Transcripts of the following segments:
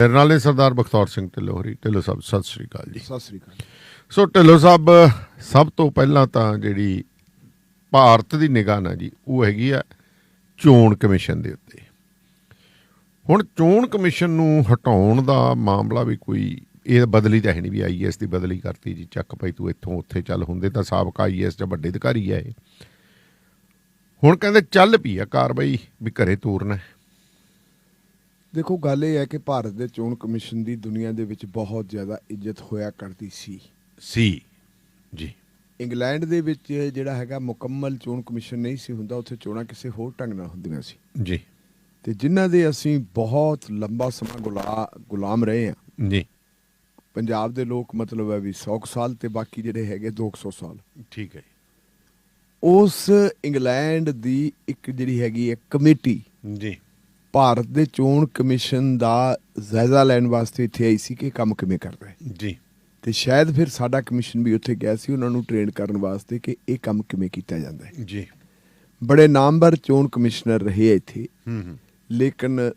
ਮੇਰੇ ਨਾਲ ਨੇ ਸਰਦਾਰ ਬਖਤੌਰ ਸਿੰਘ ਢਿੱਲੋਂ ਹੋਰੀ। ਢਿੱਲੋਂ ਸਾਹਿਬ ਸਤਿ ਸ੍ਰੀ ਅਕਾਲ ਜੀ। ਸਤਿ ਸ੍ਰੀ ਅਕਾਲ ਸੋ ਢਿੱਲੋਂ ਸਾਹਿਬ ਸਭ ਤੋਂ ਪਹਿਲਾਂ ਤਾਂ ਜਿਹੜੀ ਭਾਰਤ ਦੀ ਨਿਗਾਹ ਨਾ ਜੀ ਉਹ ਹੈਗੀ ਆ ਚੋਣ ਕਮਿਸ਼ਨ ਦੇ ਉੱਤੇ। ਹੁਣ ਚੋਣ ਕਮਿਸ਼ਨ ਨੂੰ ਹਟਾਉਣ ਦਾ ਮਾਮਲਾ ਵੀ ਕੋਈ ਇਹ ਬਦਲੀ ਤਾਂ ਹੈ ਨਹੀਂ ਵੀ ਆਈਐਸ ਦੀ ਬਦਲੀ ਕਰਤੀ ਜੀ ਚੱਕ ਭਾਈ ਤੂੰ ਇੱਥੋਂ ਉੱਥੇ ਚੱਲ ਹੁੰਦੇ ਤਾਂ ਸਾਬਕਾ ਆਈਐਸ ਜਾਂ ਵੱਡੇ ਅਧਿਕਾਰੀ ਆ ਇਹ। ਹੁਣ ਕਹਿੰਦੇ ਚੱਲ ਪਈ ਆ ਕਾਰਵਾਈ ਵੀ ਘਰੇ ਤੋਰਨਾ ਹੈ। ਦੇਖੋ ਗੱਲ ਇਹ ਹੈ ਕਿ ਭਾਰਤ ਦੇ ਚੋਣ ਕਮਿਸ਼ਨ ਦੀ ਦੁਨੀਆ ਦੇ ਵਿੱਚ ਬਹੁਤ ਜ਼ਿਆਦਾ ਇੱਜ਼ਤ ਹੋਇਆ ਕਰਦੀ ਸੀ। ਸੀ। ਜੀ। ਇੰਗਲੈਂਡ ਦੇ ਵਿੱਚ ਜਿਹੜਾ ਹੈਗਾ ਮੁਕੰਮਲ ਚੋਣ ਕਮਿਸ਼ਨ ਨਹੀਂ ਸੀ ਹੁੰਦਾ ਉੱਥੇ ਚੋਣਾਂ ਕਿਸੇ ਹੋਰ ਢੰਗ ਨਾਲ ਹੁੰਦੀਆਂ ਸੀ। ਜੀ। ਤੇ ਜਿਨ੍ਹਾਂ ਦੇ ਅਸੀਂ ਬਹੁਤ ਲੰਬਾ ਸਮਾਂ ਗੁਲਾ ਗੁਲਾਮ ਰਹੇ ਆ ਜੀ। ਪੰਜਾਬ ਦੇ ਲੋਕ ਮਤਲਬ ਹੈ ਵੀ 100 ਕੁ ਸਾਲ ਤੇ ਬਾਕੀ ਜਿਹੜੇ ਹੈਗੇ 200 ਸਾਲ। ਠੀਕ ਹੈ ਉਸ ਇੰਗਲੈਂਡ ਦੀ ਇੱਕ ਜਿਹੜੀ ਹੈਗੀ ਹੈ ਕਮੇਟੀ ਜੀ। ਭਾਰਤ ਦੇ ਚੋਣ ਕਮਿਸ਼ਨ ਦਾ ਜਾਇਜ਼ਾ ਲੈਣ ਵਾਸਤੇ ਇੱਥੇ ਆਈ ਸੀ ਕਿ ਕੰਮ ਕਿਵੇਂ ਕਰਦਾ ਹੈ ਜੀ। ਤੇ ਸ਼ਾਇਦ ਫਿਰ ਸਾਡਾ ਕਮਿਸ਼ਨ ਵੀ ਉੱਥੇ ਗਿਆ ਸੀ ਉਹਨਾਂ ਨੂੰ ਟ੍ਰੇਨ ਕਰਨ ਵਾਸਤੇ ਕਿ ਇਹ ਕੰਮ ਕਿਵੇਂ ਕੀਤਾ ਜਾਂਦਾ ਹੈ। ਜੀ। ਬੜੇ ਨਾਮਵਰ ਚੋਣ ਕਮਿਸ਼ਨਰ ਰਹੇ ਇੱਥੇ। ਹੂੰ ਹੂੰ। ਲੇਕਿਨ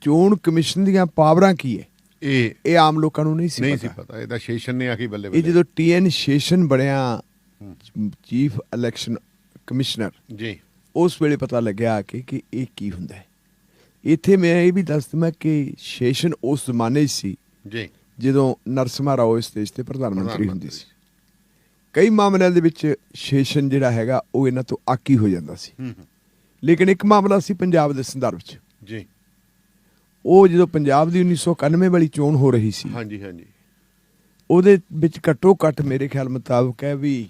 ਚੋਣ ਕਮਿਸ਼ਨ ਦੀਆਂ ਪਾਵਰਾਂ ਕੀ ਹੈ? ਇਹ ਇਹ ਆਮ ਲੋਕਾਂ ਨੂੰ ਨਹੀਂ ਸੀ ਨਹੀਂ ਸੀ ਪਤਾ। ਪਤਾ ਇਹਦਾ ਸ਼ੇਸ਼ਨ ਨੇ ਆ ਕੇ ਬੱਲੇ ਇਹ ਬੱਲੇ। ਜਦੋਂ ਟੀਐਨ ਸ਼ੇਸ਼ਨ ਬਣਿਆ। ਚੀਫ ਇਲੈਕਸ਼ਨ ਕਮਿਸ਼ਨਰ ਜੀ। ਉਸ ਵੇਲੇ ਪਤਾ ਲੱਗਿਆ ਕਿ ਕਿ ਇਹ ਕੀ ਹੁੰਦਾ ਹੈ। ਇੱਥੇ ਮੈਂ ਇਹ ਵੀ ਦੱਸ ਦਵਾਂ ਕਿ ਸ਼ੇਸ਼ਨ ਉਸ ਜ਼ਮਾਨੇ ਸੀ ਜੀ। ਜਦੋਂ ਨਰਸਿਮਹਾ ਰਾਓ ਇਸ ਦੇਸ਼ ਦੇ ਪ੍ਰਧਾਨ ਮੰਤਰੀ ਹੁੰਦੀ ਸੀ। ਕਈ ਮਾਮਲਿਆਂ ਦੇ ਵਿੱਚ ਸ਼ੇਸ਼ਨ ਜਿਹੜਾ ਹੈਗਾ ਉਹ ਇਹਨਾਂ ਤੋਂ ਆਕੀ ਹੋ ਜਾਂਦਾ ਸੀ। ਲੇਕਿਨ ਇੱਕ ਮਾਮਲਾ ਸੀ ਪੰਜਾਬ ਦੇ ਸੰਦਰਭ 'ਚ। ਜੀ। ਉਹ ਜਦੋਂ ਪੰਜਾਬ ਦੀ 1991 ਵਾਲੀ ਚੋਣ ਹੋ ਰਹੀ ਸੀ ਹਾਂਜੀ ਹਾਂਜੀ। ਉਹਦੇ ਵਿੱਚ ਘੱਟੋ ਘੱਟ ਮੇਰੇ ਖਿਆਲ ਮੁਤਾਬਕ ਹੈ ਵੀ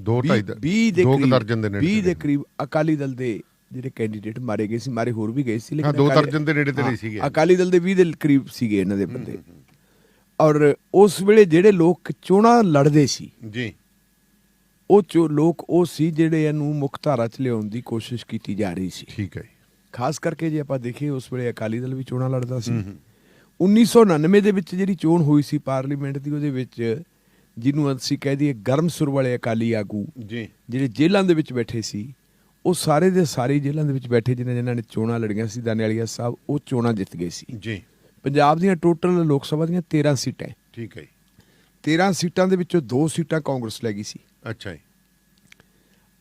ਦੋ ਢਾਈ 20 20 ਦੇ ਦੋ ਕੁ ਕਰੀਬ ਦਰਜਨ ਦੇ ਨੇੜੇ 20 ਦੇ ਤੇੜੇ। ਕਰੀਬ ਅਕਾਲੀ ਦਲ ਦੇ ਜਿਹੜੇ ਕੈਂਡੀਡੇਟ ਮਾਰੇ ਗਏ ਸੀ ਮਾਰੇ ਹੋਰ ਵੀ ਗਏ ਸੀ ਹਾਂ, ਦੋ ਦਰਜਨ ਦੇ ਨੇੜੇ ਤੇੜੇ ਹਾਂ, ਸੀਗੇ। ਅਕਾਲੀ ਦਲ ਦੇ 20 ਦੇ ਕਰੀਬ ਸੀਗੇ ਇਹਨਾਂ ਦੇ ਬੰਦੇ। ਔਰ ਉਸ ਵੇਲੇ ਜਿਹੜੇ ਲੋਕ ਚੋਣਾਂ ਲੜਦੇ ਸੀ ਜੀ। ਉਹ ਚੋ ਲੋਕ ਉਹ ਸੀ ਜਿਹੜੇ ਇਹਨੂੰ ਮੁੱਖ ਧਾਰਾ 'ਚ ਲਿਆਉਣ ਦੀ ਕੋਸ਼ਿਸ਼ ਕੀਤੀ ਜਾ ਰਹੀ ਸੀ। ਠੀਕ ਹੈ ਜੀ। ਖਾਸ ਕਰਕੇ ਜੇ ਆਪਾਂ ਦੇਖੀਏ ਉਸ ਵੇਲੇ ਅਕਾਲੀ ਦਲ ਵੀ ਚੋਣਾਂ ਲੜਦਾ ਸੀ। ਹੂੰ ਹੂੰ। 1999 ਦੇ ਵਿੱਚ ਜਿਹੜੀ ਚੋਣ ਹੋਈ ਸੀ ਪਾਰਲੀਮੈਂਟ ਦੀ ਉਹਦੇ ਵਿੱਚ ਜਿਹਨੂੰ ਅਸੀਂ ਕਹਿ ਦਈਏ ਗਰਮ ਸੁਰ ਵਾਲੇ ਅਕਾਲੀ ਆਗੂ ਜੀ। ਜਿਹੜੇ ਜੇਲ੍ਹਾਂ ਦੇ ਵਿੱਚ ਬੈਠੇ ਸੀ ਉਹ ਸਾਰੇ ਦੇ ਸਾਰੇ ਜੇਲ੍ਹਾਂ ਦੇ ਵਿੱਚ ਬੈਠੇ ਜਿਨ੍ਹਾਂ ਜਿਨ੍ਹਾਂ ਨੇ ਚੋਣਾਂ ਲੜੀਆਂ ਸੀ ਦਾਨੇਵਾਲੀਆ ਸਾਹਿਬ ਉਹ ਚੋਣਾਂ ਜਿੱਤ ਗਏ ਸੀ। ਜੀ। ਪੰਜਾਬ ਦੀਆਂ ਟੋਟਲ ਲੋਕ ਸਭਾ ਦੀਆਂ 13 ਸੀਟਾਂ। ਠੀਕ ਹੈ ਜੀ। 13 ਸੀਟਾਂ ਦੇ ਵਿੱਚੋਂ ਦੋ ਸੀਟਾਂ ਕਾਂਗਰਸ ਲੈ ਗਈ ਸੀ। ਅੱਛਾ ਜੀ।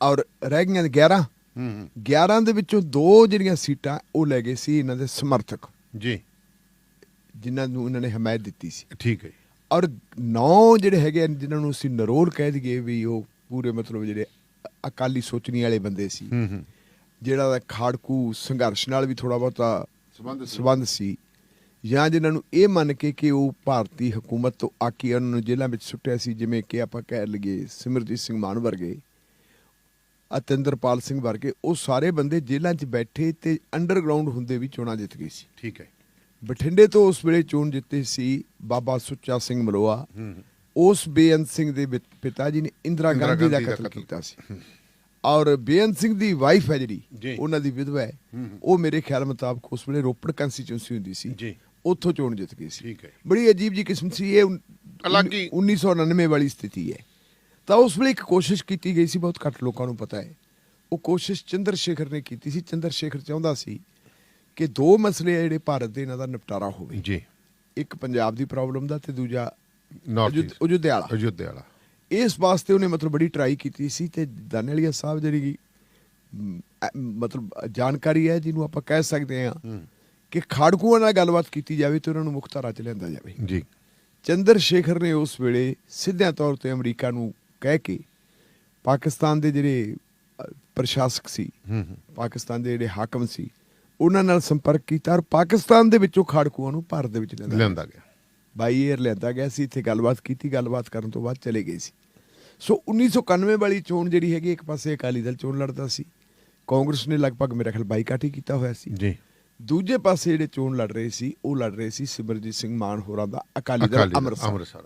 ਔਰ ਰਹਿ ਗਈਆਂ 11 ਹੂੰ ਹੂੰ। 11 ਦੇ ਵਿੱਚੋਂ ਦੋ ਜਿਹੜੀਆਂ ਸੀਟਾਂ ਉਹ ਲੈ ਗਏ ਸੀ ਇਹਨਾਂ ਦੇ ਸਮਰਥਕ। ਜੀ। ਜਿਨ੍ਹਾਂ ਨੂੰ ਇਹਨਾਂ ਨੇ ਹਮਾਇਤ ਦਿੱਤੀ ਸੀ। ਠੀਕ ਹੈ ਜੀ। ਔਰ ਨੌ ਜਿਹੜੇ ਹੈਗੇ ਜਿਨ੍ਹਾਂ ਨੂੰ ਅਸੀਂ ਨਰੋਲ ਕਹਿ ਦਈਏ ਵੀ ਉਹ ਪੂਰੇ ਮਤਲਬ ਜਿਹੜੇ ਅਕਾਲੀ ਸੋਚਣੀ ਵਾਲੇ ਬੰਦੇ ਸੀ। ਜਿਹੜਾ ਦਾ ਖਾੜਕੂ ਸੰਘਰਸ਼ ਨਾਲ ਵੀ ਥੋੜਾ ਬਹੁਤਾ ਸੰਬੰਧ। ਸੰਬੰਧ ਸੀ। ਜਾਂ ਜਿਨ੍ਹਾਂ ਨੂੰ ਇਹ ਮੰਨ ਕੇ ਕਿ ਉਹ ਭਾਰਤੀ ਹਕੂਮਤ ਤੋਂ ਆਕੀ ਉਹਨਾਂ ਨੂੰ ਜੇਲ੍ਹਾਂ ਵਿੱਚ ਸੁੱਟਿਆ ਸੀ ਜਿਵੇਂ ਕਿ ਆਪਾਂ ਕਹਿ ਲਈਏ ਸਿਮਰਜੀਤ ਸਿੰਘ ਮਾਨ ਵਰਗੇ ਅਤਿੰਦਰਪਾਲ ਸਿੰਘ ਵਰਗੇ ਉਹ ਸਾਰੇ ਬੰਦੇ ਜੇਲ੍ਹਾਂ 'ਚ ਬੈਠੇ ਤੇ ਅੰਡਰਗਰਾਉਂਡ ਹੁੰਦੇ ਵੀ ਚੋਣਾਂ ਜਿੱਤ ਗਏ ਸੀ। ਠੀਕ ਹੈ। ਬਠਿੰਡੇ ਤੋਂ ਉਸ ਵੇਲੇ ਚੋਣ ਜਿੱਤੇ ਸੀ ਬਾਬਾ ਸੁੱਚਾ ਸਿੰਘ ਮਲੋਆ। ਉਸ ਬੇਅੰਤ ਸਿੰਘ ਦੇ ਪਿਤਾ ਜੀ ਨੇ ਇੰਦਰਾ ਗਾਂਧੀ ਦਾ ਕਤਲ। ਕੀਤਾ ਸੀ। ਔਰ ਬੇਅੰਤ ਸਿੰਘ ਦੀ ਵਾਈਫ ਹੈ ਜਿਹੜੀ। ਉਹਨਾਂ ਦੀ ਵਿਧਵਾ ਹੈ। ਉਹ ਮੇਰੇ ਖਿਆਲ ਮੁਤਾਬਕ ਉਸ ਵੇਲੇ ਰੋਪੜ ਕੰਸਟੀਚੁਐਂਸੀ ਹੁੰਦੀ ਸੀ। ਜੀ। ਉੱਥੋਂ ਚੋਣ ਜਿੱਤ ਗਈ ਸੀ। ਬੜੀ ਅਜੀਬ ਜੀ ਕਿਸਮ ਸੀ। ਇਹ ਅਲੱਗ ਹੀ- 1999 ਵਾਲੀ ਸਥਿਤੀ ਹੈ। ਤਾਂ ਉਸ ਵੇਲੇ ਇੱਕ ਕੋਸ਼ਿਸ਼ ਕੀਤੀ ਗਈ ਸੀ ਬਹੁਤ ਘੱਟ ਲੋਕਾਂ ਨੂੰ ਪਤਾ ਹੈ। ਉਹ ਕੋਸ਼ਿਸ਼ ਚੰਦਰ ਸ਼ੇਖਰ ਨੇ ਕੀਤੀ ਸੀ। ਚੰਦਰ ਸ਼ੇਖਰ ਚਾਹੁੰਦਾ ਸੀ ਕਿ ਦੋ ਮਸਲੇ ਜਿਹੜੇ ਭਾਰਤ ਦੇ ਇਹਨਾਂ ਦਾ ਨਿਪਟਾਰਾ ਹੋਵੇ। ਜੀ। ਇੱਕ ਪੰਜਾਬ ਦੀ ਪ੍ਰੋਬਲਮ ਦਾ ਤੇ ਦੂਜਾ ਨਾਰਥ ਅਯੁੱਧ- ਅਯੁੱਧਿਆ ਵਾਲਾ ਅਯੁੱਧਿਆ ਵਾਲਾ ਇਸ ਵਾਸਤੇ ਉਹਨੇ ਮਤਲਬ ਬੜੀ ਟਰਾਈ ਕੀਤੀ ਸੀ ਤੇ ਦਾਨੇਲੀਆ ਸਾਹਿਬ ਜਿਹੜੀ ਮਤਲਬ ਜਾਣਕਾਰੀ ਹੈ ਜਿਹਨੂੰ ਆਪਾਂ ਕਹਿ ਸਕਦੇ ਹਾਂ ਕਿ ਖਾੜਕੂਆਂ ਨਾਲ ਗੱਲਬਾਤ ਕੀਤੀ ਜਾਵੇ ਤੇ ਉਹਨਾਂ ਨੂੰ ਮੁੱਖ ਧਾਰਾ 'ਚ ਲਿਆਂਦਾ ਜਾਵੇ। ਜੀ। ਚੰਦਰ ਸ਼ੇਖਰ ਨੇ ਉਸ ਵੇਲੇ ਸਿੱਧਿਆਂ ਤੌਰ ਤੇ ਅਮਰੀਕਾ ਨੂੰ ਕਹਿ ਕੇ ਪਾਕਿਸਤਾਨ ਦੇ ਜਿਹੜੇ ਪ੍ਰਸ਼ਾਸਕ ਸੀ ਪਾਕਿਸਤਾਨ ਦੇ ਜਿਹੜੇ ਹਾਕਮ ਸੀ ਉਹਨਾਂ ਨਾਲ ਸੰਪਰਕ ਕੀਤਾ ਔਰ ਪਾਕਿਸਤਾਨ ਦੇ ਵਿੱਚੋਂ ਖਾੜਕੂਆਂ ਨੂੰ ਭਾਰਤ ਦੇ ਵਿੱਚ ਲਿਆਂਦਾ ਲੈਂਦਾ ਗਿਆ। ਬਾਈ 에ਅਰ ਲਿਆਂਦਾ ਗਿਆ ਸੀ ਇੱਥੇ ਗੱਲਬਾਤ ਕੀਤੀ ਗੱਲਬਾਤ ਕਰਨ ਤੋਂ ਬਾਅਦ ਚਲੇ ਗਏ ਸੀ। ਸੋ 1991 ਵਾਲੀ ਚੋਣ ਜਿਹੜੀ ਹੈਗੀ ਇੱਕ ਪਾਸੇ ਅਕਾਲੀ ਦਲ ਚੋਣ ਲੜਦਾ ਸੀ। ਕਾਂਗਰਸ ਨੇ ਲਗਭਗ ਮੇਰਾ ਖਿਆਲ ਬਾਈਕਾਟ ਹੀ ਕੀਤਾ ਹੋਇਆ ਸੀ। ਜੀ। ਦੂਜੇ ਪਾਸੇ ਜਿਹੜੇ ਚੋਣ ਲੜ ਰਹੇ ਸੀ ਉਹ ਲੜ ਰਹੇ ਸੀ ਸਿਮਰਜੀਤ ਸਿੰਘ ਮਾਨ ਹੋਰਾਂ ਦਾ ਅਕਾਲੀ ਦਲ ਅੰਮ੍ਰਿਤਸਰ।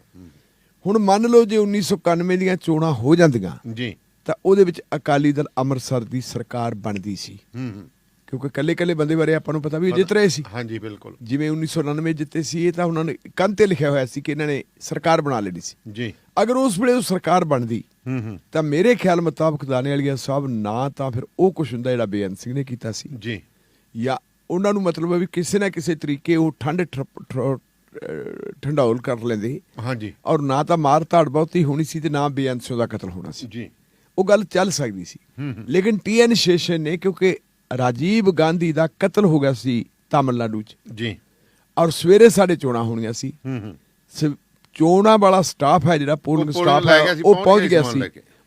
ਹੁਣ ਮੰਨ ਲਓ ਜੇ 1991 ਦੀਆਂ ਚੋਣਾਂ ਹੋ ਜਾਂਦੀਆਂ ਜੀ। ਤਾਂ ਉਹਦੇ ਵਿੱਚ ਅਕਾਲੀ ਦਲ ਅੰਮ੍ਰਿਤਸਰ ਦੀ ਸਰਕਾਰ ਬਣਦੀ ਸੀ। ਹੂੰ ਹੂੰ। ਕਿਉਂਕਿ ਕੱਲੇ ਕੱਲੇ ਬੰਦੇ ਬਾਰੇ ਆਪਾਂ ਨੂੰ ਪਤਾ ਵੀ ਜਿੱਤ ਰਹੇ ਸੀ। ਹਾਂਜੀ ਬਿਲਕੁਲ। ਜਿਵੇਂ 1999 ਜਿੱਤੇ ਸੀ ਇਹ ਤਾਂ ਉਹਨਾਂ ਨੇ ਕੰਨ ਤੇ ਲਿਖਿਆ ਹੋਇਆ ਸੀ ਕਿ ਇਹਨਾਂ ਨੇ ਸਰਕਾਰ ਬਣਾ ਲੈਣੀ ਸੀ। ਜੀ। ਅਗਰ ਉਸ ਵੇਲੇ ਉਹ ਸਰਕਾਰ ਬਣਦੀ ਹੂੰ ਹੂੰ। ਤਾਂ ਮੇਰੇ ਖਿਆਲ ਮੁਤਾਬਕ ਦਾਨੇ ਵਾਲੀਆ ਸਾਹਿਬ ਨਾ ਤਾਂ ਫਿਰ ਉਹ ਕੁਝ ਹੁੰਦਾ ਜਿਹੜਾ ਬੇਅੰਤ ਸਿੰਘ ਨੇ ਕੀਤਾ ਸੀ। ਜੀ। ਜਾਂ ਉਹਨਾਂ ਨੂੰ ਮਤਲਬ ਹੈ ਵੀ ਕਿਸੇ ਨਾ ਕਿਸੇ ਤਰੀਕੇ ਉਹ ਠੰਡ ਠੰਡੌਲ ਕਰ ਲੈਂਦੇ। ਹਾਂਜੀ। ਔਰ ਨਾ ਤਾਂ ਮਾਰ ਧਾੜ ਬਹੁਤੀ ਹੋਣੀ ਸੀ ਤੇ ਨਾ ਬੇਅੰਸੋਂ ਦਾ ਕਤਲ ਹੋਣਾ ਸੀ। ਜੀ। ਉਹ ਗੱਲ ਚੱਲ ਸਕਦੀ ਸੀ। ਲੇਕਿਨ ਟੀਐਨ ਸ਼ੇਸ਼ਨ ਨੇ ਕਿਉਂਕਿ ਰਾਜੀਵ ਗਾਂਧੀ ਦਾ ਕਤਲ ਹੋ ਗਿਆ ਸੀ ਤਾਮਿਲਨਾਡੂ 'ਚ। ਜੀ। ਔਰ ਸਵੇਰੇ ਸਾਡੇ ਚੋਣਾਂ ਹੋਣੀਆਂ ਸੀ। ਹੂੰ ਹੂੰ। ਚੋਣਾਂ ਵਾਲਾ ਸਟਾਫ ਹੈ ਜਿਹੜਾ ਪੋਲਿੰਗ ਸਟਾਫ ਹੈ ਉਹ ਪਹੁੰਚ ਗਿਆ ਸੀ।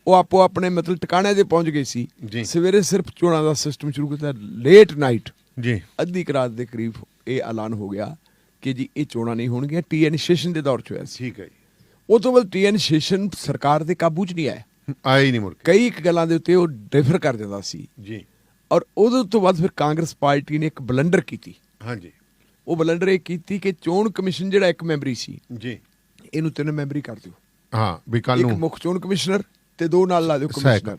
ਉਹ ਆਪੋ ਆਪਣੇ ਮਤਲਬ ਟਿਕਾਣੇ ਤੇ ਪਹੁੰਚ ਗਏ ਸੀ। ਸਵੇਰੇ ਸਿਰਫ ਚੋਣਾਂ ਦਾ ਸਿਸਟਮ ਸ਼ੁਰੂ ਕੀਤਾ ਲੇਟ ਨਾਈਟ ਜੀ। ਅੱਧੀ ਰਾਤ ਦੇ ਕਰੀਬ ਇਹ ਐਲਾਨ ਹੋ ਗਿਆ ਕਿ ਜੀ ਇਹ ਚੋਣਾਂ ਨਹੀਂ ਹੋਣਗੀਆਂ ਟੀਐਨ ਸੈਸ਼ਨ ਦੇ ਦੌਰ 'ਚ ਹੋਇਆ ਸੀ। ਠੀਕ ਹੈ ਜੀ। ਉਹ ਤੋਂ ਬਾਅਦ ਟੀਐਨ ਸੈਸ਼ਨ ਸਰਕਾਰ ਦੇ ਕਾਬੂ 'ਚ ਨਹੀਂ ਆਇਆ। ਆਏ ਹੀ ਨਹੀਂ ਮੁੜ ਕੇ। ਕਈ ਇੱਕ ਗੱਲਾਂ ਦੇ ਉੱਤੇ ਉਹ ਡਿਫਰ ਕਰ ਜਾਂਦਾ ਸੀ। ਜੀ। ਔਰ ਉਹਦੇ ਤੋਂ ਬਾਅਦ ਫਿਰ ਕਾਂਗਰਸ ਪਾਰਟੀ ਨੇ ਇੱਕ ਬਲੰਡਰ ਕੀਤੀ। ਹਾਂਜੀ। ਉਹ ਬਲੰਡਰ ਇਹ ਕੀਤੀ ਕਿ ਚੋਣ ਕਮਿਸ਼ਨ ਜਿਹੜਾ ਇੱਕ ਮੈਂਬਰੀ ਸੀ ਜੀ। ਇਹਨੂੰ ਤਿੰਨ ਮੈਂਬਰੀ ਕਰ ਦਿਓ। ਹਾਂ ਵੀ ਕੱਲ ਇੱਕ ਨੂੰ। ਮੁੱਖ ਚੋਣ ਕਮਿਸ਼ਨਰ ਤੇ ਦੋ ਨਾਲ ਲਾ ਦਿਓ। ਕਮਿਸ਼ਨਰ।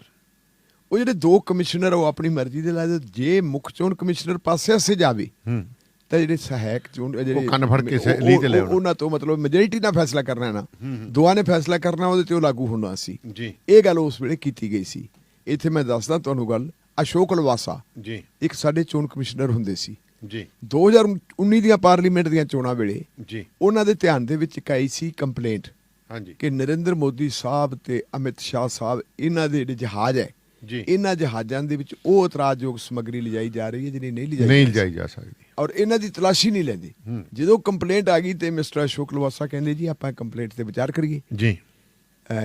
ਉਹ ਜਿਹੜੇ ਦੋ ਕਮਿਸ਼ਨਰ ਉਹ ਆਪਣੀ ਮਰਜ਼ੀ ਦੇ ਲਾ ਦਿਓ। ਜੇ ਮੁੱਖ ਚੋਣ ਕਮਿਸ਼ਨਰ ਪਾਸੇ ਆਸੇ ਜਾਵੇ ਹੂੰ। ਤਾਂ ਜਿਹੜੇ ਸਹਾਇਕ ਚੋਣ ਜਿਹੜੇ ਕੰਨ ਫੜ ਕੇ ਸਹਿ- ਉਹ- ਲੀਹ ਤੇ ਲੈ ਉਹ-। ਉਹਨਾਂ ਤੋਂ ਮਤਲਬ ਮੈਜੋਰਿਟੀ ਨਾਲ ਫੈਸਲਾ ਕਰਨਾ ਹੈ ਨਾ। ਦੋਆਂ ਨੇ ਫੈਸਲਾ ਕਰਨਾ ਉਹਦੇ ਤੇ ਉਹ ਲਾਗੂ ਹੋਣਾ ਸੀ। ਜੀ। ਇਹ ਗੱਲ ਉਸ ਵੇਲੇ ਕੀਤੀ ਗਈ ਸੀ। ਇੱਥੇ ਮੈਂ ਦੱਸਦਾ ਤੁਹਾਨੂੰ ਗੱਲ। ਅਸ਼ੋਕ ਲਵਾਸਾ ਜੀ। ਇੱਕ ਸਾਡੇ ਚੋਣ ਕਮਿਸ਼ਨਰ ਹੁੰਦੇ ਸੀ। ਜੀ। 2019 ਦੀਆਂ ਪਾਰਲੀਮੈਂਟ ਦੀਆਂ ਚੋਣਾਂ ਵੇਲੇ ਜੀ। ਉਹਨਾਂ ਦੇ ਧਿਆਨ ਦੇ ਵਿੱਚ ਇੱਕ ਆਈ ਸੀ ਕੰਪਲੇਂਟ ਹਾਂਜੀ। ਕਿ ਨਰਿੰਦਰ ਮੋਦੀ ਸਾਹਿਬ ਤੇ ਅਮਿਤ ਸ਼ਾਹ ਸਾਹਿਬ ਇਹਨਾਂ ਦੇ ਜਿਹੜੇ ਜਹਾਜ਼ ਹੈ ਜੀ। ਇਹਨਾਂ ਜਹਾਜ਼ਾਂ ਦੇ ਵਿੱਚ ਉਹ ਇਤਰਾਜ਼ਯੋਗ ਸਮੱਗਰੀ ਲਿਜਾਈ ਜਾ ਰਹੀ ਹੈ ਜਿਹੜੀ ਨਹੀਂ ਲਿਜਾਈ ਨਹੀਂ ਲਿਜਾਈ ਜਾ ਸਕਦੀ। ਔਰ ਇਹਨਾਂ ਦੀ ਤਲਾਸ਼ੀ ਨਹੀਂ ਲੈਂਦੇ। ਜਦੋਂ ਕੰਪਲੇਂਟ ਆ ਗਈ ਤੇ ਮਿਸਟਰ ਅਸ਼ੋਕ ਲਵਾਸਾ ਕਹਿੰਦੇ ਜੀ ਆਪਾਂ ਕੰਪਲੇਂਟ ਤੇ ਵਿਚਾਰ ਕਰੀਏ। ਜੀ।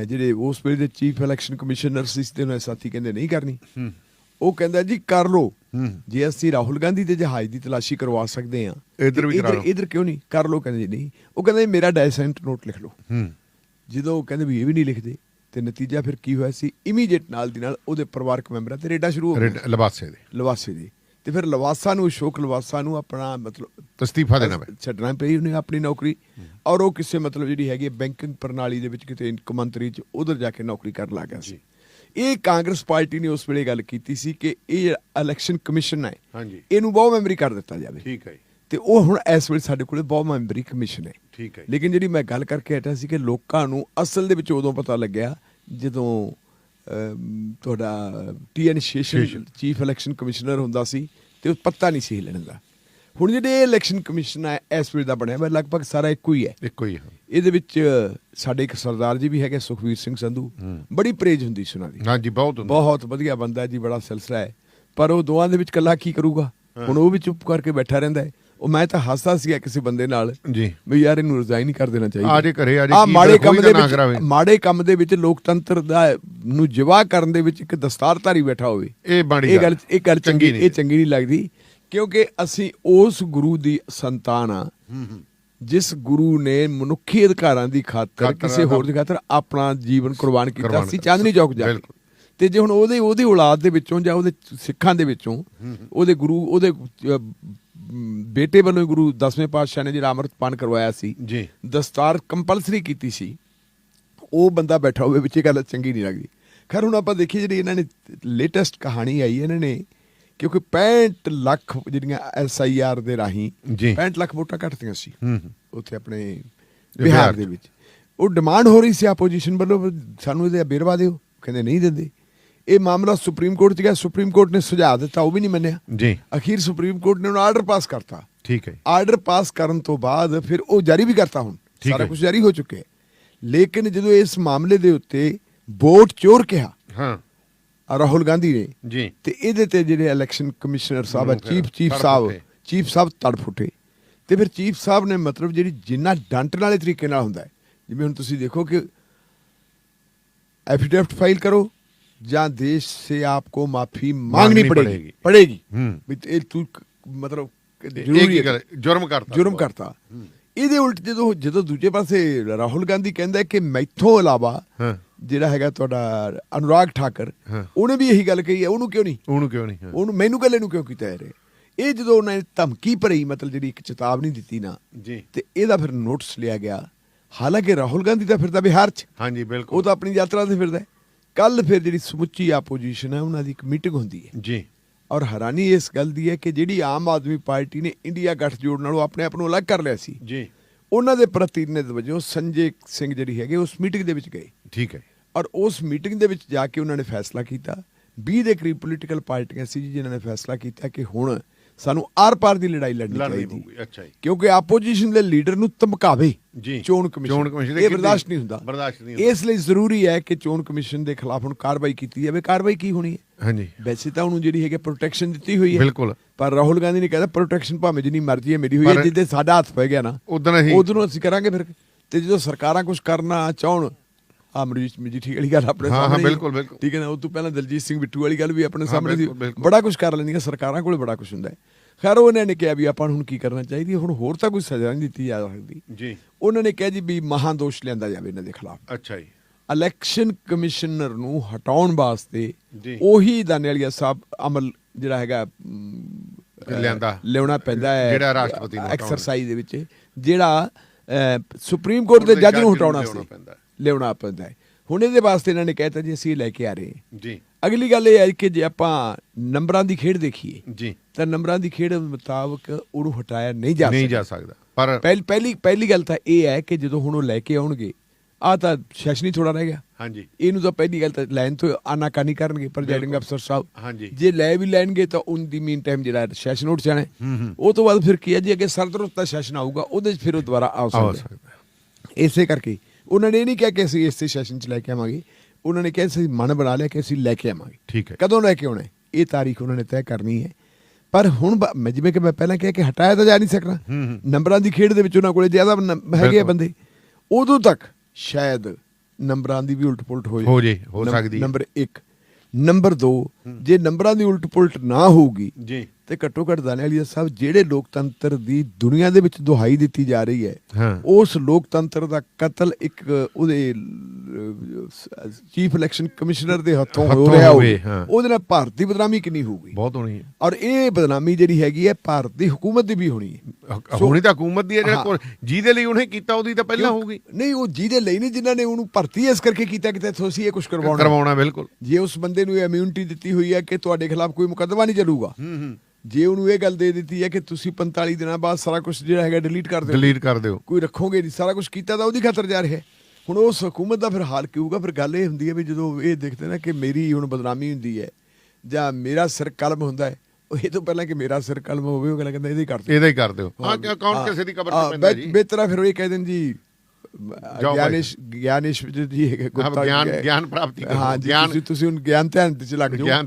ਜਿਹੜੇ ਉਸ ਵੇਲੇ ਦੇ ਚੀਫ ਇਲੈਕਸ਼ਨ ਕਮਿਸ਼ਨਰ ਸੀ ਤੇ ਉਹਨਾਂ ਸਾਥੀ ਕਹਿੰਦੇ ਨਹੀਂ ਕਰਨੀ। ਹੂੰ। ਉਹ ਕਹਿੰਦਾ ਜੀ ਕਰ ਲੋ ਜੇ ਅਸੀਂ ਰਾਹੁਲ ਗਾਂਧੀ ਦੇ ਜਹਾਜ਼ ਦੀ ਤਲਾਸ਼ੀ ਕਰਵਾ ਸਕਦੇ ਹਾਂ ਇੱਧਰ ਵੀ ਕਰਾ ਲਓ। ਇਧਰ ਕਿਉਂ ਨਹੀਂ? ਕਰ ਲੋ ਕਹਿੰਦੇ ਜੀ ਨਹੀਂ। ਉਹ ਕਹਿੰਦੇ ਮੇਰਾ ਡਾਇਸੈਂਟ ਨੋਟ ਲਿਖ ਹੂੰ। ਜਦੋਂ ਉਹ ਕਹਿੰਦੇ ਵੀ ਇਹ ਵੀ ਨਹੀਂ ਲਿਖਦੇ ਤੇ ਨਤੀਜਾ ਫਿਰ ਕੀ ਹੋਇਆ ਸੀ? ਇਮੀਡੀਏਟ ਨਾਲ ਦੀ ਨਾਲ ਉਹਦੇ ਪਰਿਵਾਰਕ ਮੈਂਬਰਾਂ ਤੇ ਰੇਡਾ ਸ਼ੁਰੂ ਹੋ ਗਿਆ ਲਬਾਸੇ ਦੇ। ਲਵਾਸੇ ਦੀ। ਤੇ ਫਿਰ ਲਵਾਸਾ ਨੂੰ ਅਸ਼ੋਕ ਲਵਾਸਾ ਨੂੰ ਆਪਣਾ ਮਤਲਬ ਤਸਤੀਫਾ ਦੇਣਾ ਪਿਆ। ਛੱਡਣਾ ਪਈ ਉਹਨੇ ਆਪਣੀ ਨੌਕਰੀ। ਔਰ ਉਹ ਕਿਸੇ ਮਤਲਬ ਜਿਹੜੀ ਹੈਗੀ ਬੈਂਕਿੰਗ ਪ੍ਰਣਾਲੀ ਦੇ ਵਿੱਚ ਕਿਤੇ ਇੱਕ ਮੰਤਰੀ ਚ ਉਧਰ ਜਾ ਕੇ ਨੌਕਰੀ ਕਰਨ ਲੱਗ ਗਿਆ ਸੀ। ਇਹ ਕਾਂਗਰਸ ਪਾਰਟੀ ਨੇ ਉਸ ਵੇਲੇ ਗੱਲ ਕੀਤੀ ਸੀ ਕਿ ਇਹ ਇਲੈਕਸ਼ਨ ਕਮਿਸ਼ਨ ਹੈ ਹਾਂਜੀ। ਇਹਨੂੰ ਬਹੁ ਮੈਂਬਰੀ ਕਰ ਦਿੱਤਾ ਜਾਵੇ। ਠੀਕ ਹੈ ਤੇ ਉਹ ਹੁਣ ਇਸ ਵੇਲੇ ਸਾਡੇ ਕੋਲੇ ਬਹੁ ਮੈਂਬਰੀ ਕਮਿਸ਼ਨ ਹੈ। ਠੀਕ ਹੈ। ਲੇਕਿਨ ਜਿਹੜੀ ਮੈਂ ਗੱਲ ਕਰਕੇ ਹਟਿਆ ਸੀ ਕਿ ਲੋਕਾਂ ਨੂੰ ਅਸਲ ਦੇ ਵਿੱਚ ਉਦੋਂ ਪਤਾ ਲੱਗਿਆ ਜਦੋਂ ਤੁਹਾਡਾ TN Seshan Seshan. Chief election commissioner ਹੁੰਦਾ ਸੀ ਤੇ ਉਹ ਪੱਤਾ ਨਹੀਂ ਸੀ ਹਿੱਲਣ ਦਾ। ਹੁਣ ਜਿਹੜੇ ਇਲੈਕਸ਼ਨ ਕਮਿਸ਼ਨ ਹੈ ਇਸ ਵੇਲੇ ਦਾ ਬਣਿਆ ਹੋਇਆ ਲਗਭਗ ਸਾਰਾ ਇੱਕੋ ਹੀ ਹੈ। ਇੱਕੋ ਹੀ ਹਾਂ ਇਹਦੇ ਵਿੱਚ ਸਾਡੇ ਇੱਕ ਸਰਦਾਰ ਜੀ ਵੀ ਹੈਗੇ ਸੁਖਵੀਰ ਸਿੰਘ ਸੰਧੂ। ਬੜੀ ਪ੍ਰੇਜ ਹੁੰਦੀ ਸੀ ਉਹਨਾਂ ਦੀ। ਹਾਂਜੀ ਬਹੁਤ ਹੁੰਦਾ। ਬਹੁਤ ਵਧੀਆ ਬੰਦਾ ਹੈ ਜੀ ਬੜਾ ਸਿਲਸਿਲਾ ਹੈ। ਪਰ ਉਹ ਦੋਵਾਂ ਦੇ ਵਿੱਚ ਕੱਲਾ ਕੀ ਕਰੂਗਾ? ਹੁਣ ਉਹ ਵੀ ਚੁੱਪ ਕਰਕੇ ਬੈਠਾ ਰਹਿੰਦਾ ਹੈ। ਉਹ ਮੈਂ ਤਾਂ ਹੱਸਦਾ ਸੀਗਾ ਕਿਸੇ ਬੰਦੇ ਨਾਲ ਜੀ। ਵੀ ਯਾਰ ਇਹਨੂੰ ਰਿਜ਼ਾਈਨ ਹੀ ਕਰ ਦੇਣਾ ਚਾਹੀਦਾ। ਆ ਜੇ ਘਰੇ ਆ ਜੇ ਆਹ ਕੀ ਮਾੜੇ ਕੰਮ ਦੇ ਵਿੱਚ। ਮਾੜੇ ਕੰਮ ਦੇ ਵਿੱਚ ਲੋਕਤੰਤਰ ਦਾ ਨੂੰ ਜਿਵਾ ਕਰਨ ਦੇ ਵਿੱਚ ਇੱਕ ਦਸਤਾਰਧਾਰੀ ਬੈਠਾ ਹੋਵੇ। ਇਹ ਮਾੜੀ ਇਹ ਗੱਲ ਇਹ ਗੱਲ ਚੰਗੀ ਨਹੀਂ ਇਹ ਚੰਗੀ ਨਹੀਂ ਲੱਗਦੀ। ਕਿਉਂਕਿ ਅਸੀਂ ਉਸ ਗੁਰੂ ਦੀ ਸੰਤਾਨ ਆ ਜਿਸ ਗੁਰੂ ਨੇ ਮਨੁੱਖੀ ਅਧਿਕਾਰਾਂ ਦੀ ਖਾਤਰ ਕਿਸੇ ਹੋਰ ਦੀ ਖਾਤਰ ਆਪਣਾ ਜੀਵਨ ਕੁਰਬਾਨ ਕੀਤਾ ਸੀ। ਚਾਂਦਨੀ ਚੌਕ ਜਾ ਕੇ। ਤੇ ਜੇ ਹੁਣ ਉਹਦੇ ਉਹਦੀ ਔਲਾਦ ਦੇ ਵਿੱਚੋਂ ਜਾਂ ਉਹਦੇ ਸਿੱਖਾਂ ਦੇ ਵਿੱਚੋਂ ਉਹਦੇ ਗੁਰੂ ਉਹਦੇ ਬੇਟੇ ਵੱਲੋਂ ਹੀ ਗੁਰੂ ਦਸਵੇਂ ਪਾਤਸ਼ਾਹ ਨੇ ਜਿਹੜਾ ਅੰਮ੍ਰਿਤਪਾਨ ਕਰਵਾਇਆ ਸੀ ਜੀ। ਦਸਤਾਰ ਕੰਪਲਸਰੀ ਕੀਤੀ ਸੀ ਉਹ ਬੰਦਾ ਬੈਠਾ ਹੋਵੇ ਵਿੱਚ ਇਹ ਗੱਲ ਚੰਗੀ ਨਹੀਂ ਲੱਗਦੀ। ਖੈਰ ਹੁਣ ਆਪਾਂ ਦੇਖੀਏ ਜਿਹੜੀ ਇਹਨਾਂ ਨੇ ਲੇਟੈਸਟ ਕਹਾਣੀ ਆਈ ਇਹਨਾਂ ਨੇ ਕਿਉਂਕਿ 65 ਲੱਖ ਜਿਹੜੀਆਂ ਐਸਆਈਆਰ ਦੇ ਰਾਹੀਂ ਜੀ। 65 ਲੱਖ ਵੋਟਾਂ ਘਟਦੀਆਂ ਸੀ ਹੂੰ ਉੱਥੇ ਆਪਣੇ ਬਿਹਾਰ। ਦੇ ਵਿੱਚ। ਉਹ ਡਿਮਾਂਡ ਹੋ ਰਹੀ ਸੀ ਆਪੋਜੀਸ਼ਨ ਵੱਲੋਂ ਸਾਨੂੰ ਇਹਦੇ ਬੇਰਵਾ ਦਿਓ। ਕਹਿੰਦੇ ਨਹੀਂ ਦਿੰਦੇ। ਇਹ ਮਾਮਲਾ ਸੁਪਰੀਮ ਕੋਰਟ 'ਚ ਗਿਆ। ਸੁਪਰੀਮ ਕੋਰਟ ਨੇ ਸੁਝਾਅ ਦਿੱਤਾ ਉਹ ਵੀ ਨਹੀਂ ਮੰਨਿਆ। ਜੀ। ਅਖੀਰ ਸੁਪਰੀਮ ਕੋਰਟ ਨੇ ਉਹਨੂੰ ਆਰਡਰ ਪਾਸ ਕਰਤਾ। ਠੀਕ ਹੈ। ਆਰਡਰ ਪਾਸ ਕਰਨ ਤੋਂ ਬਾਅਦ ਫਿਰ ਉਹ ਜਾਰੀ ਵੀ ਕਰਤਾ ਹੁਣ। ਸਾਰਾ। ਕੁਝ ਜਾਰੀ ਹੋ ਚੁੱਕਿਆ ਹੈ। ਲੇਕਿਨ ਜਦੋਂ ਇਸ ਮਾਮਲੇ ਦੇ ਉੱਤੇ ਵੋਟ ਚੋਰ ਕਿਹਾ ਹਾਂ। ਰਾਹੁਲ ਗਾਂਧੀ ਨੇ। ਜੀ। ਤੇ ਇਹਦੇ ਤੇ ਜਿਹੜੇ ਇਲੈਕਸ਼ਨ ਕਮਿਸ਼ਨਰ ਸਾਹਿਬ ਆ ਚੀਫ ਚੀਫ ਸਾਹਿਬ ਚੀਫ ਸਾਹਿਬ ਤੜਫ ਉਠੇ। ਤੇ ਫਿਰ ਚੀਫ ਸਾਹਿਬ ਨੇ ਮਤਲਬ ਜਿਹੜੀ ਜਿੰਨਾ ਡੰਟਣ ਵਾਲੇ ਤਰੀਕੇ ਨਾਲ ਹੁੰਦਾ ਹੈ ਜਿਵੇਂ ਹੁਣ ਤੁਸੀਂ ਦੇਖੋ ਕਿ ਐਫੀਡੇਵਿਟ ਫਾਈਲ ਕਰੋ ਜਾਂ ਦੇਸ਼ ਸੇ ਆਪਕੋ ਮਾਫੀ ਮੰਗਣੀ ਪੜੇਗੀ। ਪੜੇਗੀ। ਵੀ ਇਹ ਤੂੰ ਮਤਲਬ ਜੁਰਮ ਕਰਤਾ। ਜੁਰਮ ਕਰਤਾ। ਇਹਦੇ ਉਲਟ ਜਦੋਂ ਜਦੋਂ ਦੂਜੇ ਪਾਸੇ ਰਾਹੁਲ ਗਾਂਧੀ ਕਹਿੰਦਾ ਕਿ ਮੈਥੋਂ ਇਲਾਵਾ ਜਿਹੜਾ ਹੈਗਾ ਤੁਹਾਡਾ ਅਨੁਰਾਗ ਠਾਕਰ। ਉਹਨੇ ਵੀ ਇਹੀ ਗੱਲ ਕਹੀ ਹੈ ਉਹਨੂੰ ਕਿਉਂ ਨਹੀਂ? ਉਹਨੂੰ ਕਿਉਂ ਨਹੀਂ। ਉਹਨੂੰ ਮੈਨੂੰ ਕੱਲੇ ਨੂੰ ਕਿਉਂ ਕੀਤਾ ਇਹ? ਇਹ ਜਦੋਂ ਉਹਨਾਂ ਨੇ ਧਮਕੀ ਭਰੀ ਮਤਲਬ ਜਿਹੜੀ ਇੱਕ ਚੇਤਾਵਨੀ ਦਿੱਤੀ ਨਾ ਜੀ। ਤੇ ਇਹਦਾ ਫਿਰ ਨੋਟਿਸ ਲਿਆ ਗਿਆ। ਹਾਲਾਂਕਿ ਰਾਹੁਲ ਗਾਂਧੀ ਤਾਂ ਫਿਰਦਾ ਬਿਹਾਰ 'ਚ। ਹਾਂਜੀ ਉਹ ਬਿਲਕੁਲ ਤਾਂ ਆਪਣੀ ਯਾਤਰਾ ਤੇ ਫਿਰਦਾ ਕੱਲ ਫਿਰ ਜਿਹੜੀ ਸਮੁੱਚੀ ਆਪੋਜੀਸ਼ਨ ਹੈ ਉਹਨਾਂ ਦੀ ਇੱਕ ਮੀਟਿੰਗ ਹੁੰਦੀ ਹੈ। ਜੀ। ਔਰ ਹੈਰਾਨੀ ਇਸ ਗੱਲ ਦੀ ਹੈ ਕਿ ਜਿਹੜੀ ਆਮ ਆਦਮੀ ਪਾਰਟੀ ਨੇ ਇੰਡੀਆ ਗੱਠਜੋੜ ਨਾਲੋਂ ਆਪਣੇ ਆਪ ਨੂੰ ਅਲੱਗ ਕਰ ਲਿਆ ਸੀ। ਜੀ। ਉਹਨਾਂ ਦੇ ਪ੍ਰਤੀਨਿਧ ਵਜੋਂ ਸੰਜੇ ਸਿੰਘ ਜਿਹੜੀ ਹੈਗੇ ਉਸ ਮੀਟਿੰਗ ਦੇ ਵਿੱਚ ਗਏ। ਠੀਕ ਹੈ। ਔਰ ਉਸ ਮੀਟਿੰਗ ਦੇ ਵਿੱਚ ਜਾ ਕੇ ਉਹਨਾਂ ਨੇ ਫੈਸਲਾ ਕੀਤਾ। 20 ਦੇ ਕਰੀਬ ਪੋਲੀਟੀਕਲ ਪਾਰਟੀਆਂ ਸੀ ਜਿਨ੍ਹਾਂ ਨੇ ਫੈਸਲਾ ਕੀਤਾ ਕਿ ਹੁਣ ਸਾਨੂੰ ਆਰ-ਪਾਰ ਦੀ ਲੜਾਈ ਲੜਨੀ ਚਾਹੀਦੀ। ਅੱਛਾ ਜੀ। ਕਿਉਂਕਿ ਆਪੋਜੀਸ਼ਨ ਦੇ ਲੀਡਰ ਨੂੰ ਧਮਕਾਵੇ। ਚੋਣ ਕਮਿਸ਼ਨ। ਚੋਣ ਕਮਿਸ਼ਨ ਦੇ ਇਹ ਬਰਦਾਸ਼ਤ ਨਹੀਂ ਹੁੰਦਾ। ਬਰਦਾਸ਼ਤ ਨਹੀਂ ਹੁੰਦਾ। ਇਸ ਲਈ ਜ਼ਰੂਰੀ ਹੈ ਕਿ ਚੋਣ ਕਮਿਸ਼ਨ ਦੇ ਖਿਲਾਫ ਹੁਣ ਕਾਰਵਾਈ ਕੀਤੀ ਜਾਵੇ। ਕਾਰਵਾਈ ਕੀ ਹੋਣੀ ਹੈ? ਹਾਂਜੀ। ਵੈਸੇ ਤਾਂ ਉਹਨੂੰ ਜਿਹੜੀ ਹੈਗੀ ਪ੍ਰੋਟੈਕਸ਼ਨ ਦਿੱਤੀ ਹੋਈ ਹੈ। ਬਿਲਕੁਲ। ਪਰ ਰਾਹੁਲ ਗਾਂਧੀ ਨੇ ਕਹਿੰਦਾ ਪ੍ਰੋਟੈਕਸ਼ਨ ਭਾਵੇਂ ਜਿੰਨੀ ਮਰਜ਼ੀ ਹੈ ਮੇਰੀ ਹੋਈ ਹੈ ਜਿੱਦੇ ਸਾਡਾ ਹੱਥ ਪੈ ਗਿਆ ਨਾ ਉਦੋਂ ਅਸੀਂ ਉਦੋਂ ਅਸੀਂ ਕਰਾਂਗੇ ਫਿਰ। ਤੇ ਜਦੋਂ ਸਰਕਾਰਾਂ ਕੁਝ ਕਰਨਾ ਚਾਹਣ ਆ ਮਰੀਜ਼ ਮਜੀਠੀ ਵਾਲੀ ਗੱਲ ਆਪਣੇ ਸਾਹਮਣੇ ਹੀ। ਬਿਲਕੁਲ, ਬਿਲਕੁਲ। ਠੀਕ ਹੈ ਨਾ ਉਹ ਤੋਂ ਪਹਿਲਾਂ ਦਲਜੀਤ ਸਿੰਘ ਬਿੱਟੂ ਵਾਲੀ ਗੱਲ ਵੀ ਆਪਣੇ ਸਾਹਮਣੇ ਸੀ। ਬੜਾ ਕੁਝ ਕਰ ਲੈਂਦੀਆਂ ਸਰਕਾਰਾਂ ਕੋਲ ਬੜਾ ਕੁਝ ਹੁੰਦਾ ਹੈ ਖੈਰ ਉਹਨਾਂ ਨੇ ਕਿਹਾ ਵੀ ਆਪਾਂ ਹੁਣ ਕੀ ਕਰਨਾ ਚਾਹੀਦੀ ਹੈ ਹੁਣ ਹੋਰ ਤਾਂ ਕੋਈ ਸਜ਼ਾ ਨਹੀਂ ਦਿੱਤੀ ਜਾ ਸਕਦੀ ਜੀ ਉਹਨਾਂ ਨੇ ਕਿਹਾ ਜੀ ਵੀ ਮਹਾਂ ਦੋਸ਼ ਲਿਆਂਦਾ ਜਾਵੇ ਇਹਨਾਂ ਦੇ ਖਿਲਾਫ ਅੱਛਾ ਜੀ ਇਲੈਕਸ਼ਨ ਕਮਿਸ਼ਨਰ ਨੂੰ ਹਟਾਉਣ ਵਾਸਤੇ ਜੀ। ਉਹੀ ਦਾਨੇਲੀਆ ਸਾਹਿਬ ਅਮਲ ਜਿਹੜਾ ਹੈਗਾ ਲਿਆਂਦਾ। ਲਿਆਉਣਾ ਪੈਂਦਾ ਹੈ ਜਿਹੜਾ ਰਾਸ਼ਟਰਪਤੀ ਨੂੰ। ਐਕਸਰਸਾਈਜ਼ ਦੇ ਵਿੱਚ ਜਿਹੜਾ ਸੁਪਰੀਮ ਕੋਰਟ ਦੇ ਜੱਜ ਨੂੰ ਹਟਾਉਣਾ ਸੀ। ਲਿਆਉਣਾ ਪੈਂਦਾ ਹੈ। ਹੁਣ ਇਹਦੇ ਵਾਸਤੇ ਇਹਨਾਂ ਨੇ ਕਹਿਤਾ ਜੀ ਅਸੀਂ ਲੈ ਕੇ ਆ ਰਹੇ ਹਾਂ। ਜੀ। ਅਗਲੀ ਗੱਲ ਇਹ ਹੈ ਕਿ ਜੇ ਆਪਾਂ ਨੰਬਰਾਂ ਦੀ ਖੇਡ ਦੇਖੀਏ ਜੀ। ਤਾਂ ਨੰਬਰਾਂ ਦੀ ਖੇਡ ਮੁਤਾਬਕ ਉਹਨੂੰ ਹਟਾਇਆ ਨਹੀਂ ਜਾ ਨਹੀਂ ਸਕਦਾ। ਜਾ ਸਕਦਾ। ਪਰ ਪਹਿਲੀ ਪਹਿਲੀ ਗੱਲ ਤਾਂ ਇਹ ਹੈ ਕਿ ਜਦੋਂ ਹੁਣ ਉਹ ਲੈ ਕੇ ਆਉਣਗੇ ਆ ਤਾਂ ਸੈਸ਼ਨ ਹੀ ਥੋੜਾ ਰਹਿ ਗਿਆ। ਹਾਂਜੀ। ਇਹਨੂੰ ਤਾਂ ਪਹਿਲੀ ਗੱਲ ਤਾਂ ਲਾਈਨ ਤੋਂ ਆਨਾਕਾਨੀ ਕਰਨਗੇ ਪ੍ਰੈਜ਼ਾਈਡਿੰਗ ਅਫਸਰ ਸਾਹਿਬ। ਹਾਂਜੀ। ਜੇ ਲੈ ਵੀ ਲੈਣਗੇ ਤਾਂ ਉਨ ਦੀ ਮੀਨ ਟਾਈਮ ਜਿਹੜਾ ਸੈਸ਼ਨ ਉੱਠ ਜਾਣਾ। ਉਹ ਤੋਂ ਬਾਅਦ ਫਿਰ ਕੀ ਹੈ ਜੀ ਅੱਗੇ ਸਰਦ ਰੁੱਤ ਦਾ ਸੈਸ਼ਨ ਆਊਗਾ ਉਹਦੇ 'ਚ ਫਿਰ ਉਹ ਦੁਬਾਰਾ ਆ। ਸਕਦਾ ਇਸੇ ਕਰਕੇ ਉਹਨਾਂ ਨੇ ਇਹ ਨਹੀਂ ਕਿਹਾ ਕਿ ਅਸੀਂ ਇਸੇ ਸੈਸ਼ਨ 'ਚ ਲੈ ਕੇ ਆਵਾਂਗੇ। ਉਹਨਾਂ ਨੇ ਕਿਹਾ ਅਸੀਂ ਮਨ ਬਣਾ ਲਿਆ ਕਿ ਅਸੀਂ ਲੈ ਕੇ ਆਵਾਂਗੇ। ਠੀਕ ਹੈ। ਕਦੋਂ ਲੈ ਕੇ ਆਉਣਾ? ਇਹ ਤਾਰੀਖ ਉਹਨਾਂ ਨੇ ਤੈਅ ਕਰਨੀ ਹੈ। ਪਰ ਹੁਣ ਮੈਂ ਜਿਵੇਂ ਕਿ ਮੈਂ ਪਹਿਲਾਂ ਕਿਹਾ ਕਿ ਹਟਾਇਆ ਤਾਂ ਜਾ ਨਹੀਂ ਸਕਣਾ। ਹੂੰ। ਨੰਬਰਾਂ ਦੀ ਖੇਡ ਦੇ ਵਿੱਚ ਉਹਨਾਂ ਕੋਲੇ ਜ਼ਿਆਦਾ ਹੈਗੇ ਆ। ਬੰਦੇ। ਉਦੋਂ ਤੱਕ ਸ਼ਾਇਦ ਨੰਬਰਾਂ ਦੀ ਵੀ ਉਲਟ ਪੁਲਟ ਹੋ ਹੋ ਜੇ, ਹੋ ਸਕਦੀ ਹੈ। ਨੰਬਰ 1 ਨੰਬਰ 2 ਜੇ ਨੰਬਰਾਂ ਦੀ ਉਲਟ ਪੁਲਟ ਨਾ ਹੋਊਗੀ ਜੀ। ਤੇ ਘੱਟੋ ਘੱਟ ਦਾਨੇ ਵਾਲੀ ਸਾਹਿਬ ਜਿਹੜੇ ਲੋਕਤੰਤਰ ਦੀ ਦੁਨੀਆ ਦੇ ਵਿੱਚ ਦੁਹਾਈ ਦਿੱਤੀ ਜਾ ਰਹੀ ਹੈ। ਉਸ ਲੋਕਤੰਤਰ ਦਾ ਕਤਲ ਇੱਕ ਉਹਦੇ ਚੀਫ ਇਲੈਕਸ਼ਨ ਕਮਿਸ਼ਨਰ ਦੇ ਹੱਥੋਂ ਹੋ ਰਿਹਾ ਹੋਵੇ। ਉਹਦੇ ਨਾਲ ਭਾਰਤ ਦੀ ਬਦਨਾਮੀ ਕਿੰਨੀ ਹੋਊਗੀ? ਬਹੁਤ ਹੋਣੀ ਹੈ। ਔਰ ਇਹ ਬਦਨਾਮੀ ਜਿਹੜੀ ਹੈਗੀ ਹੈ ਭਾਰਤ ਦੀ ਹਕੂਮਤ ਦੀ ਵੀ ਹੋਣੀ ਹੈ। ਹੋਣੀ ਤਾਂ ਹਕੂਮਤ ਦੀ ਹੈ ਜਿਹੜਾ ਜਿਹਦੇ ਲਈ ਉਹਨੇ ਕੀਤਾ ਉਹਦੀ ਤਾਂ ਪਹਿਲਾਂ ਹੋਊਗੀ। ਨਹੀਂ ਉਹ ਜਿਹਦੇ ਲਈ ਨਹੀਂ ਜਿਨ੍ਹਾਂ ਨੇ ਉਹਨੂੰ ਭਰਤੀ ਇਸ ਕਰਕੇ ਕੀਤਾ ਕਿ ਤੁਸੀਂ ਇਹ ਕੁਝ ਕਰਵਾਉਣਾ ਕਰਵਾਉਣਾ ਬਿਲਕੁਲ। ਜੇ ਉਸ ਬੰਦੇ ਨੂੰ ਇਮਿਊਨਿਟੀ ਦਿੱਤੀ ਹੋਈ ਹੈ ਕਿ ਤੁਹਾਡੇ ਖਿਲਾਫ ਕੋਈ ਮੁਕੱਦਮਾ ਨਹੀਂ ਚੱਲੂਗਾ ਹੂੰ ਹੂੰ। ਜੇ ਉਹਨੂੰ ਇਹ ਗੱਲ ਦੇ ਦਿੱਤੀ ਹੈ ਕਿ ਤੁਸੀਂ 45 ਦਿਨਾਂ ਬਾਅਦ ਸਾਰਾ ਕੁਝ ਜਿਹੜਾ ਹੈਗਾ ਡਿਲੀਟ ਕਰ ਦਿਓ। ਡਿਲੀਟ ਕਰ ਦਿਓ। ਕੋਈ ਰੱਖੋਗੇ ਨਹੀਂ ਸਾਰਾ ਕੁਝ ਕੀਤਾ ਤਾਂ ਉਹਦੀ ਖਾਤਰ ਜਾ ਰਿਹਾ ਹੈ। ਹੁਣ ਉਸ ਹਕੂਮਤ ਦਾ ਫਿਰ ਹਾਲ ਕੀ ਹੋਊਗਾ? ਫਿਰ ਗੱਲ ਇਹ ਹੁੰਦੀ ਹੈ ਵੀ ਜਦੋਂ ਇਹ ਦੇਖਦੇ ਨਾ ਕਿ ਮੇਰੀ ਹੁਣ ਬਦਨਾਮੀ ਹੁੰਦੀ ਹੈ ਜਾਂ ਮੇਰਾ ਸਿਰ ਕਲਮ ਹੁੰਦਾ ਹੈ ਉਹ ਇਹ ਤੋਂ ਪਹਿਲਾਂ ਕਿ ਮੇਰਾ ਸਿਰ ਕਲਮ ਹੋਵੇ ਉਹ ਗੱਲ ਕਹਿੰਦਾ ਇਹਦੇ ਹੀ ਕਰ ਦਿਓ। ਇਹਦਾ ਹੀ ਕਰ ਦਿਓ। ਹਾਂ ਕਿ ਕੌਣ ਕਿਸੇ ਦੀ ਕਬਰ ਤੇ ਪੈਂਦਾ ਜੀ। ਬਿਹਤਰ ਫਿਰ ਉਹ ਇਹ ਕਹਿ ਦੇਣ ਜੀ। ਗਿਆਨੇਸ਼ ਗਿਆਨੇਸ਼ ਜੀ ਗੁਪਤਾ ਗਿਆਨ-। ਗਿਆਨ ਪ੍ਰਾਪਤੀ ਕਰੋ। ਹਾਂ ਜੀ ਗਿਆਨ- ਤੁਸੀਂ ਤੁਸੀਂ ਹੁਣ ਗਿਆਨ ਧਿਆਨ ਤੇ ਚ ਲੱਗ ਜਾਓ। ਗਿਆਨ